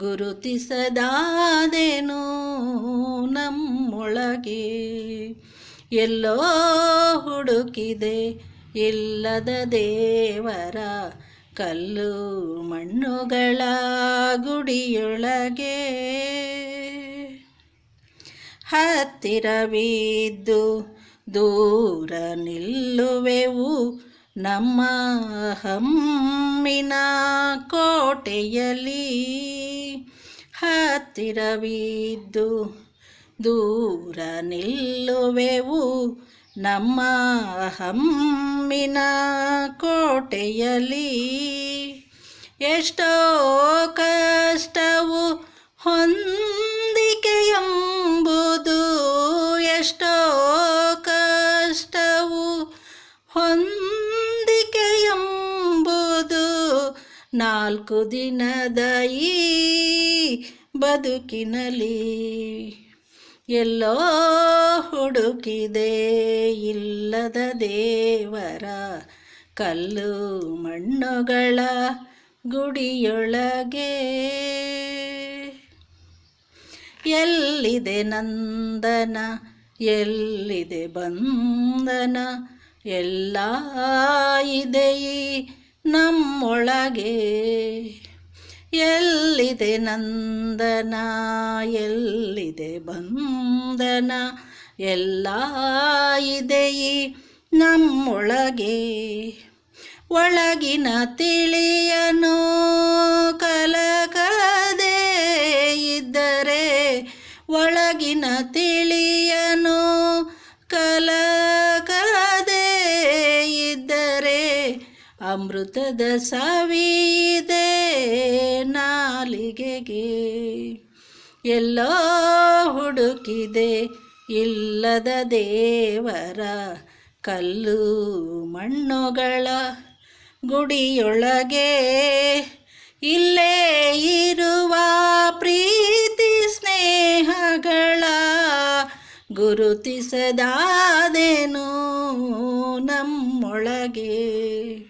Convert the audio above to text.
ಗುರುತಿಸದಾದೆನು ನಮ್ಮೊಳಗೆ. ಎಲ್ಲೋ ಹುಡುಕಿದೆ ಇಲ್ಲದ ದೇವರ ಕಲ್ಲು ಮಣ್ಣುಗಳ ಗುಡಿಯೊಳಗೆ. ಹತ್ತಿರವಿದ್ದು ದೂರ ನಿಲ್ಲುವೆವು ನಮ್ಮ ಹಮ್ಮಿನ ಕೋಟೆಯಲ್ಲಿ ಹತ್ತಿರವಿದ್ದು ದೂರ ನಿಲ್ಲುವೆವು. ನಮ್ಮ ಹಮ್ಮಿನ ಕೋಟೆಯಲ್ಲಿ ಎಷ್ಟೋ ಕಷ್ಟವು ಹೊಂದಿಕೆ ನಾಲ್ಕು ದಿನದ ಈ ಬದುಕಿನಲ್ಲಿ ಎಲ್ಲೋ ಹುಡುಕಿದೆ ಇಲ್ಲದ ದೇವರ ಕಲ್ಲು ಮಣ್ಣುಗಳ ಗುಡಿಯೊಳಗೆ. ಎಲ್ಲಿದೆ ನಂದನ, ಎಲ್ಲಿದೆ ಬಂಧನ ಎಲ್ಲ ಇದೆ ಈ ನಮ್ಮೊಳಗೆ ಎಲ್ಲಿದೆ ನಂದನ, ಎಲ್ಲಿದೆ ಬಂಧನ ಎಲ್ಲ ಇದೆ ನಮ್ಮೊಳಗೆ? ಒಳಗಿನ ತಿಳಿಯನು ಕಲಕದೆ ಇದ್ದರೆ ಒಳಗಿನ ತಿಳಿಯನು ಕಲಕದೆ ಅಮೃತದ ಸವಿದೆ ನಾಲಿಗೆಗೆ. ಎಲ್ಲೋ ಹುಡುಕಿದೆ ಇಲ್ಲದ ದೇವರ ಕಲ್ಲು ಮಣ್ಣುಗಳ ಗುಡಿಯೊಳಗೆ. ಇಲ್ಲೇ ಇರುವ ಪ್ರೀತಿ ಸ್ನೇಹಗಳ ಗುರುತಿಸದಾದೆನು ನಮ್ಮೊಳಗೆ.